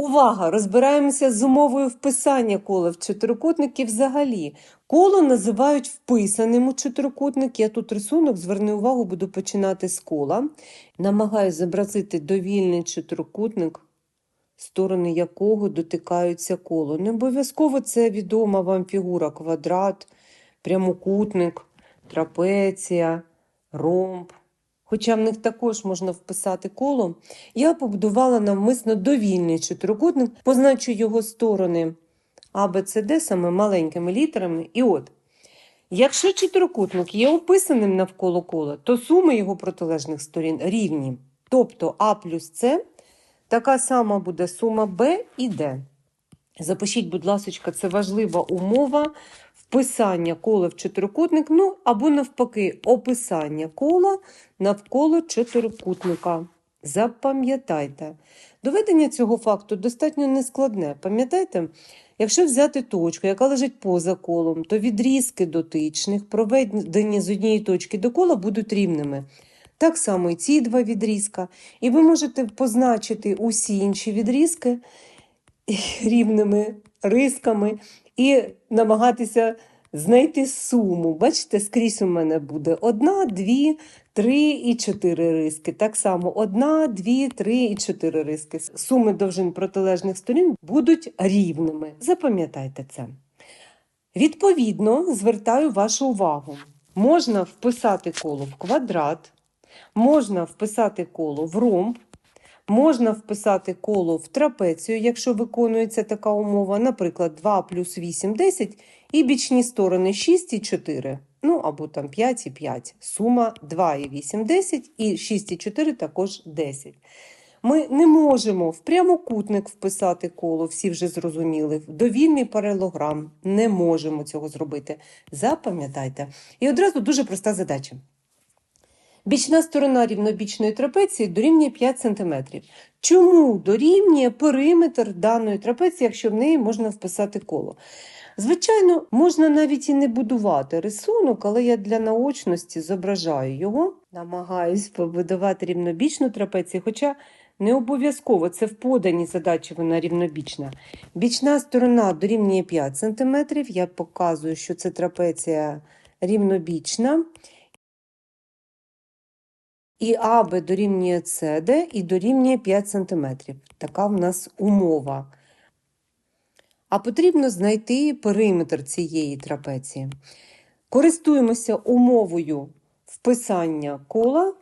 Увага! Розбираємося з умовою вписання кола в чотирикутники взагалі. Коло називають вписаним у чотирикутник. Я тут рисунок, зверни увагу, буду починати з кола. Намагаюся зобразити довільний чотирикутник, сторони якого дотикаються коло. Не обов'язково це відома вам фігура квадрат, прямокутник, трапеція, ромб. Хоча в них також можна вписати коло, я побудувала навмисно довільний чотирикутник, позначу його сторони А, Б, С, Д саме маленькими літерами. І от, якщо чотирикутник є описаним навколо кола, то суми його протилежних сторін рівні. Тобто А плюс С така сама буде сума Б і Д. Запишіть, будь ласка, це важлива умова вписання кола в чотирикутник, ну або навпаки, описання кола навколо чотирикутника. Запам'ятайте. Доведення цього факту достатньо нескладне. Пам'ятаєте, якщо взяти точку, яка лежить поза колом, то відрізки дотичних, проведені з однієї точки до кола, будуть рівними. Так само і ці два відрізка. І ви можете позначити усі інші відрізки рівними рисками і намагатися знайти суму. Бачите, скрізь у мене буде одна, дві, три і чотири риски. Так само одна, дві, три і чотири риски. Суми довжин протилежних сторін будуть рівними. Запам'ятайте це. Відповідно, звертаю вашу увагу. Можна вписати коло в квадрат, можна вписати коло в ромб, Можна вписати коло в трапецію, якщо виконується така умова, наприклад, 2 плюс 8 10 і бічні сторони 6 і 4, ну або там 5 і 5. Сума 2 і 8 10 і 6 і 4 також 10. Ми не можемо в прямокутник вписати коло, всі вже зрозуміли, в довільний паралограм не можемо цього зробити. Запам'ятайте. І одразу дуже проста задача. Бічна сторона рівнобічної трапеції дорівнює 5 см. Чому дорівнює периметр даної трапеції, якщо в неї можна вписати коло? Звичайно, можна навіть і не будувати рисунок, але я для наочності зображаю його, намагаюсь побудувати рівнобічну трапецію, хоча не обов'язково це в поданій задачі вона рівнобічна. Бічна сторона дорівнює 5 см. Я показую, що це трапеція рівнобічна. І АБ дорівнює СД і дорівнює 5 см. Така в нас умова. А потрібно знайти периметр цієї трапеції. Користуємося умовою вписання кола